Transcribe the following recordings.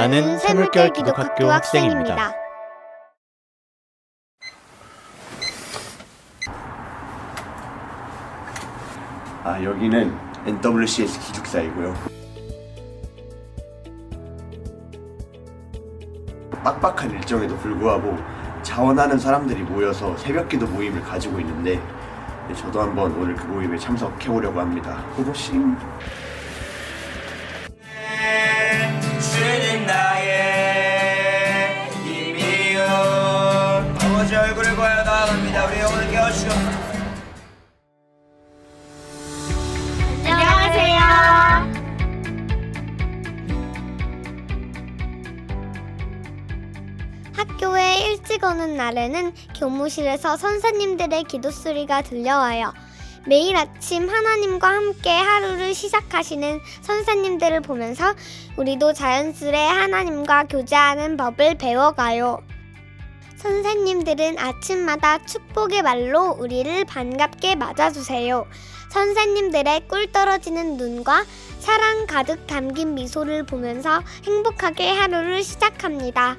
나는 샘물결 기독학교 학생입니다. 아 여기는 NWCS 기숙사이고요. 빡빡한 일정에도 불구하고 자원하는 사람들이 모여서 새벽기도 모임을 가지고 있는데 네, 저도 한번 오늘 그 모임에 참석해 보려고 합니다. 고고싱. 일찍 오는 날에는 교무실에서 선생님들의 기도 소리가 들려와요. 매일 아침 하나님과 함께 하루를 시작하시는 선생님들을 보면서 우리도 자연스레 하나님과 교제하는 법을 배워가요. 선생님들은 아침마다 축복의 말로 우리를 반갑게 맞아주세요. 선생님들의 꿀 떨어지는 눈과 사랑 가득 담긴 미소를 보면서 행복하게 하루를 시작합니다.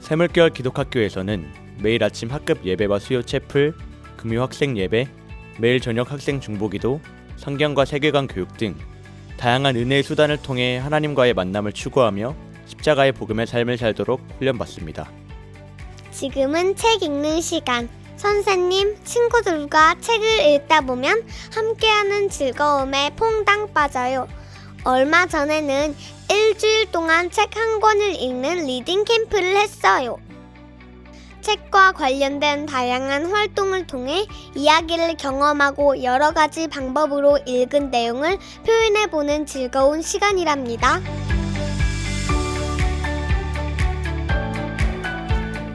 샘물결 기독학교에서는 매일 아침 학급 예배와 수요 채플, 금요 학생 예배, 매일 저녁 학생 중보기도, 성경과 세계관 교육 등 다양한 은혜의 수단을 통해 하나님과의 만남을 추구하며 십자가의 복음의 삶을 살도록 훈련받습니다. 지금은 책 읽는 시간. 선생님, 친구들과 책을 읽다 보면 함께하는 즐거움에 퐁당 빠져요. 얼마 전에는 일주일 동안 책 한 권을 읽는 리딩 캠프를 했어요. 책과 관련된 다양한 활동을 통해 이야기를 경험하고 여러 가지 방법으로 읽은 내용을 표현해보는 즐거운 시간이랍니다.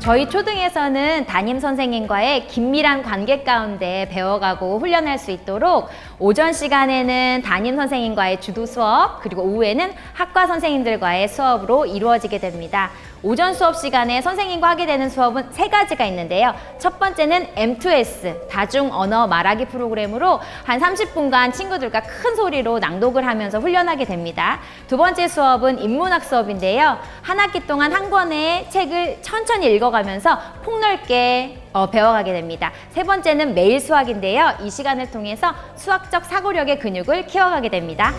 저희 초등에서는 담임 선생님과의 긴밀한 관계 가운데 배워가고 훈련할 수 있도록 오전 시간에는 담임 선생님과의 주도 수업 그리고 오후에는 학과 선생님들과의 수업으로 이루어지게 됩니다. 오전 수업 시간에 선생님과 하게 되는 수업은 세 가지가 있는데요. 첫 번째는 M2S 다중 언어 말하기 프로그램으로 한 30분간 친구들과 큰 소리로 낭독을 하면서 훈련하게 됩니다. 두 번째 수업은 인문학 수업인데요. 한 학기 동안 한 권의 책을 천천히 읽어가면서 폭넓게 어, 배워가게 됩니다. 세 번째는 매일 수학인데요. 이 시간을 통해서 수학적 사고력의 근육을 키워가게 됩니다.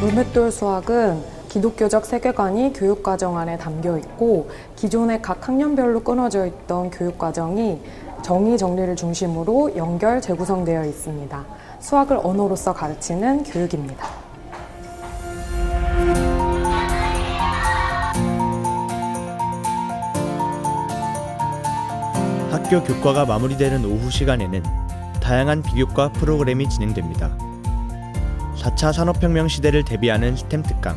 물맷돌 수학은 기독교적 세계관이 교육과정 안에 담겨 있고 기존의 각 학년별로 끊어져 있던 교육과정이 정의 정리를 중심으로 연결 재구성되어 있습니다. 수학을 언어로서 가르치는 교육입니다. 학교 교과가 마무리되는 오후 시간에는 다양한 비교과 프로그램이 진행됩니다. 4차 산업혁명 시대를 대비하는 스템 특강,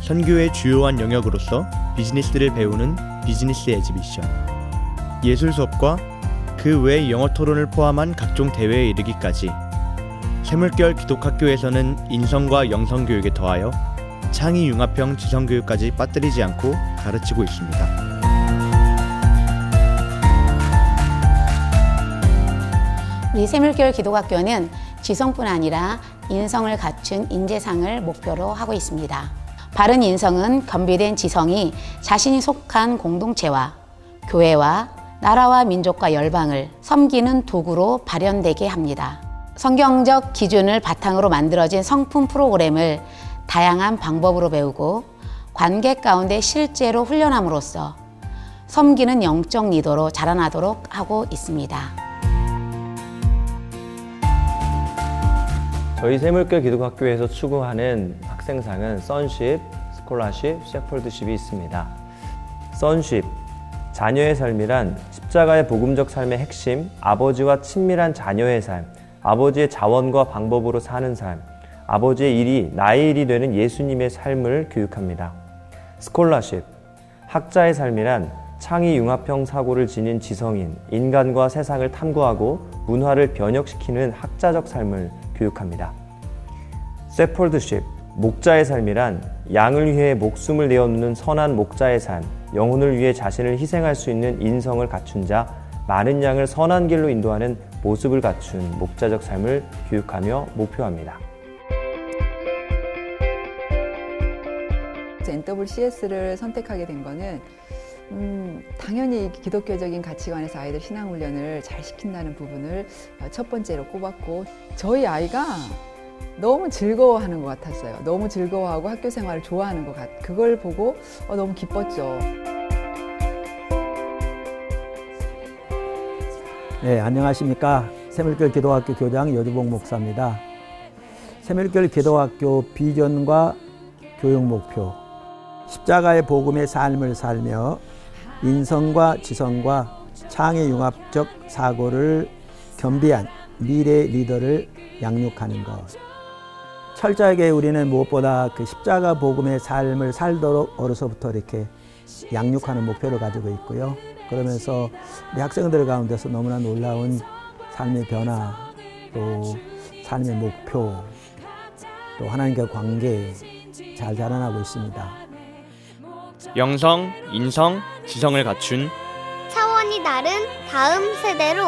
선교의 주요한 영역으로서 비즈니스를 배우는 비즈니스 에지비션, 예술 수업과 그 외 영어 토론을 포함한 각종 대회에 이르기까지 샘물결 기독학교에서는 인성과 영성 교육에 더하여 창의 융합형 지성 교육까지 빠뜨리지 않고 가르치고 있습니다. 우리 샘물교회 기독학교는 지성뿐 아니라 인성을 갖춘 인재상을 목표로 하고 있습니다. 바른 인성은 겸비된 지성이 자신이 속한 공동체와 교회와 나라와 민족과 열방을 섬기는 도구로 발현되게 합니다. 성경적 기준을 바탕으로 만들어진 성품 프로그램을 다양한 방법으로 배우고 관계 가운데 실제로 훈련함으로써 섬기는 영적 리더로 자라나도록 하고 있습니다. 저희 세물결 기독학교에서 추구하는 학생상은 선십, 스콜라십, 셰펄드십이 있습니다. 선십, 자녀의 삶이란 십자가의 복음적 삶의 핵심, 아버지와 친밀한 자녀의 삶, 아버지의 자원과 방법으로 사는 삶, 아버지의 일이 나의 일이 되는 예수님의 삶을 교육합니다. 스콜라십, 학자의 삶이란 창의 융합형 사고를 지닌 지성인, 인간과 세상을 탐구하고 문화를 변혁시키는 학자적 삶을 교육합니다. 세폴드십, 목자의 삶이란 양을 위해 목숨을 내어놓는 선한 목자의 삶, 영혼을 위해 자신을 희생할 수 있는 인성을 갖춘 자, 많은 양을 선한 길로 인도하는 모습을 갖춘 목자적 삶을 교육하며 목표합니다. NWCS를 선택하게 된 거는 음, 당연히 기독교적인 가치관에서 아이들 신앙 훈련을 잘 시킨다는 부분을 어, 첫 번째로 꼽았고 저희 아이가 너무 즐거워하는 것 같았어요. 너무 즐거워하고 학교 생활을 좋아하는 것 같. 그걸 보고 어, 너무 기뻤죠. 네, 안녕하십니까. 새물결 기도학교 교장 여주봉 목사입니다. 새물결 기도학교 비전과 교육 목표. 십자가의 복음의 삶을 살며 인성과 지성과 창의 융합적 사고를 겸비한 미래 리더를 양육하는 것. 철저하게 우리는 무엇보다 그 십자가 복음의 삶을 살도록 어려서부터 이렇게 양육하는 목표를 가지고 있고요. 그러면서 우리 학생들 가운데서 너무나 놀라운 삶의 변화, 또 삶의 목표, 또 하나님과 관계 잘 자라나고 있습니다. 영성, 인성, 지성을 갖춘 차원이 다른 다음 세대로